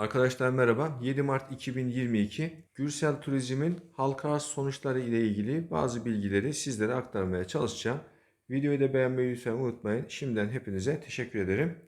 Arkadaşlar merhaba. 7 Mart 2022 Gürsel Turizm'in halka arz sonuçları ile ilgili bazı bilgileri sizlere aktarmaya çalışacağım. Videoyu da beğenmeyi lütfen unutmayın. Şimdiden hepinize teşekkür ederim.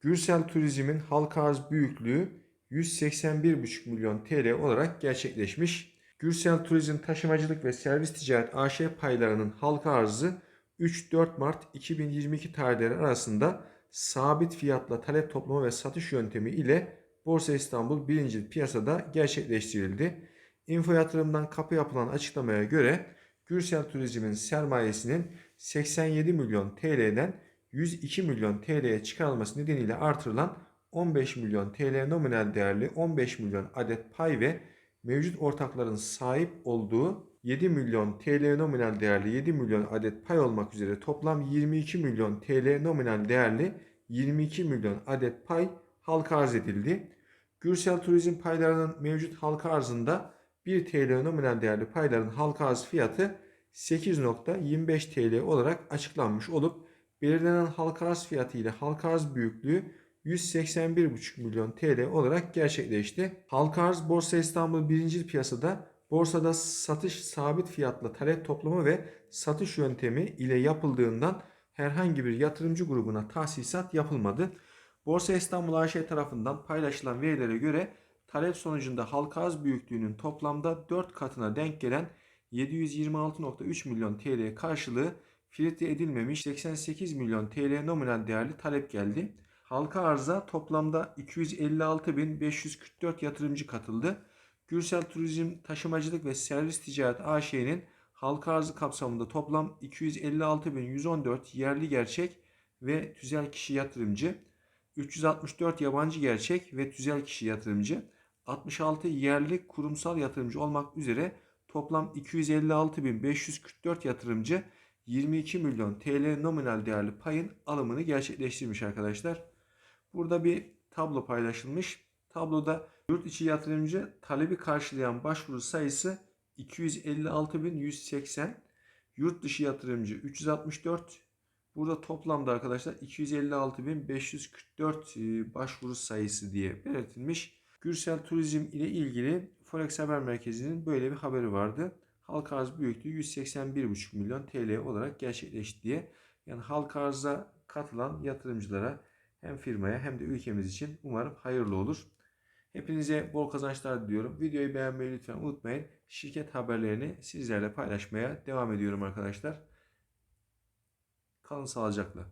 Gürsel Turizm'in halka arz büyüklüğü 181,5 milyon TL olarak gerçekleşmiş. Gürsel Turizm Taşımacılık ve Servis Ticaret AŞ paylarının halka arzı 3-4 Mart 2022 tarihleri arasında sabit fiyatla talep toplama ve satış yöntemi ile Borsa İstanbul birinci piyasada gerçekleştirildi. Info yatırımdan kapı yapılan açıklamaya göre Gürsel Turizm'in sermayesinin 87 milyon TL'den 102 milyon TL'ye çıkarılması nedeniyle artırılan 15 milyon TL nominal değerli 15 milyon adet pay ve mevcut ortakların sahip olduğu 7 milyon TL nominal değerli 7 milyon adet pay olmak üzere toplam 22 milyon TL nominal değerli 22 milyon adet pay halka arz edildi. Gürsel Turizm paylarının mevcut halka arzında 1 TL nominal değerli payların halka arz fiyatı 8.25 TL olarak açıklanmış olup belirlenen halka arz fiyatı ile halka arz büyüklüğü 181,5 milyon TL olarak gerçekleşti. Halka arz Borsa İstanbul birinci piyasada borsada satış sabit fiyatla talep toplama ve satış yöntemi ile yapıldığından herhangi bir yatırımcı grubuna tahsisat yapılmadı. Borsa İstanbul AŞ tarafından paylaşılan verilere göre talep sonucunda halka arz büyüklüğünün toplamda 4 katına denk gelen 726.3 milyon TL karşılığı filtre edilmemiş 88 milyon TL nominal değerli talep geldi. Halka arza toplamda 256.544 yatırımcı katıldı. Gürsel Turizm Taşımacılık ve Servis Ticaret AŞ'nin halka arzı kapsamında toplam 256.114 yerli gerçek ve tüzel kişi yatırımcı, 364 yabancı gerçek ve tüzel kişi yatırımcı, 66 yerli kurumsal yatırımcı olmak üzere toplam 256.544 yatırımcı 22 milyon TL nominal değerli payın alımını gerçekleştirmiş arkadaşlar. Burada bir tablo paylaşılmış. Tabloda yurt içi yatırımcı talebi karşılayan başvuru sayısı 256.180. Yurt dışı yatırımcı 364. Burada toplamda arkadaşlar 256.544 e, başvuru sayısı diye belirtilmiş. Gürsel Turizm ile ilgili Forex Haber Merkezi'nin böyle bir haberi vardı. Halka arz büyüklüğü 181,5 milyon TL olarak gerçekleşti diye. Yani halka arza katılan yatırımcılara hem firmaya hem de ülkemiz için umarım hayırlı olur. Hepinize bol kazançlar diliyorum. Videoyu beğenmeyi lütfen unutmayın. Şirket haberlerini sizlerle paylaşmaya devam ediyorum arkadaşlar. Kalın sağlıcakla.